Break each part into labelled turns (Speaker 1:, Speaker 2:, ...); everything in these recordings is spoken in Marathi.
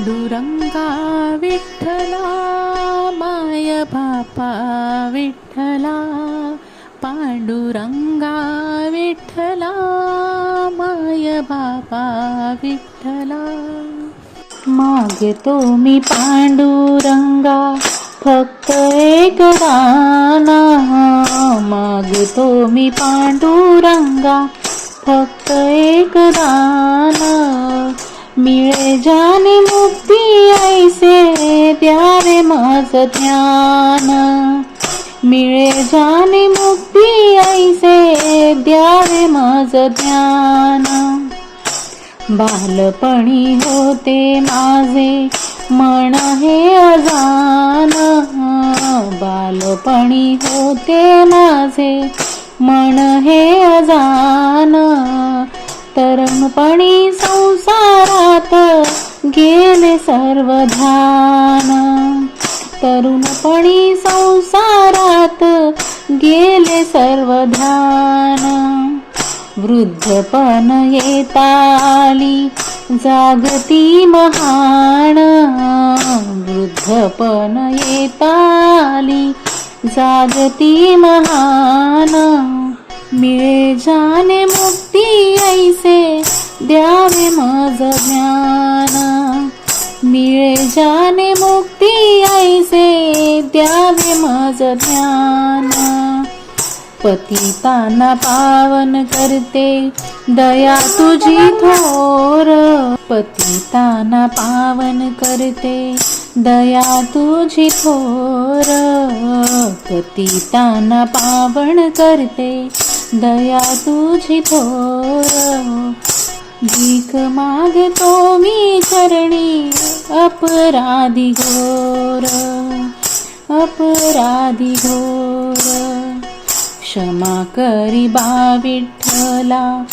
Speaker 1: पांडुरंगा विठ्ठला माय बापा विठ्ठला पांडुरंगा विठ्ठला माय बापा विठ्ठला. मागतो मी पांडुरंगा फक्त एक दाना मागतो मी पांडुरंगा फक्त एक दाना मिळे जाने मुक्ती ऐसे द्यावे माझ ध्यान. मिळे जाने मुक्ती ऐसे द्यावे माझ ध्यान. बालपणी होते माझे मन हे अजान. बालपणी होते माझे मन हे अजान. तरुणपणी संसारात गेले सर्व ध्यान तरुणपणी संसारात गेले सर्व ध्यान वृद्धपण येताली जागती महान. वृद्धपण येताली जागती महान. मिळे जाने मुख द्यावे मज ज्ञान. मिळे जाने मुक्ती ऐसे द्यावे मज ज्ञान. पतिताना पावन करते दया तुझी थोर. पतिताना पावन करते दया तुझी थोर. पतिताना पावन करते दया तुझी थोर. भीक मागतो मी चरणी अपराधी घोर अपराधी घोर. क्षमा करी बा विठ्ठला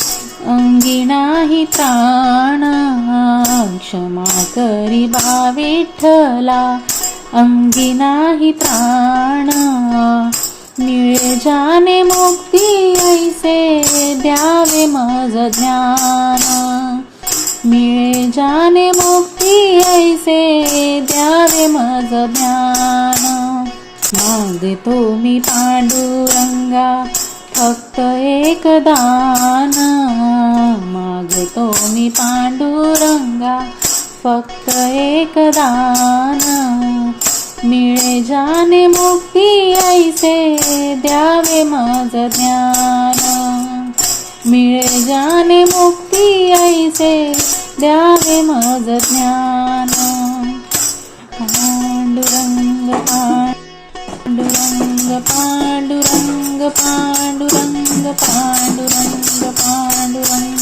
Speaker 1: अंगी नाही प्राण. क्षमा करी बा विठ्ठला अंगी नाही प्राण. निळे जाने मुक्ती ऐसे द्यावे ज्ञान. मिळे जाने मुक्ती ऐसे द्यावे माझ ज्ञान. मागतो मी पांडुरंगा फक्त एक दान. मागतो मी पांडुरंगा फक्त एक दान. मिळे जाने मुक्ती ऐसे द्यावे माझ ज्ञान. मिळे जाने मुक्ती ऐसे द्यावे मज ज्ञान पांडुरंग पांडुरंग पांडुरंग पांडुरंग पांडुरंग पांडुरंग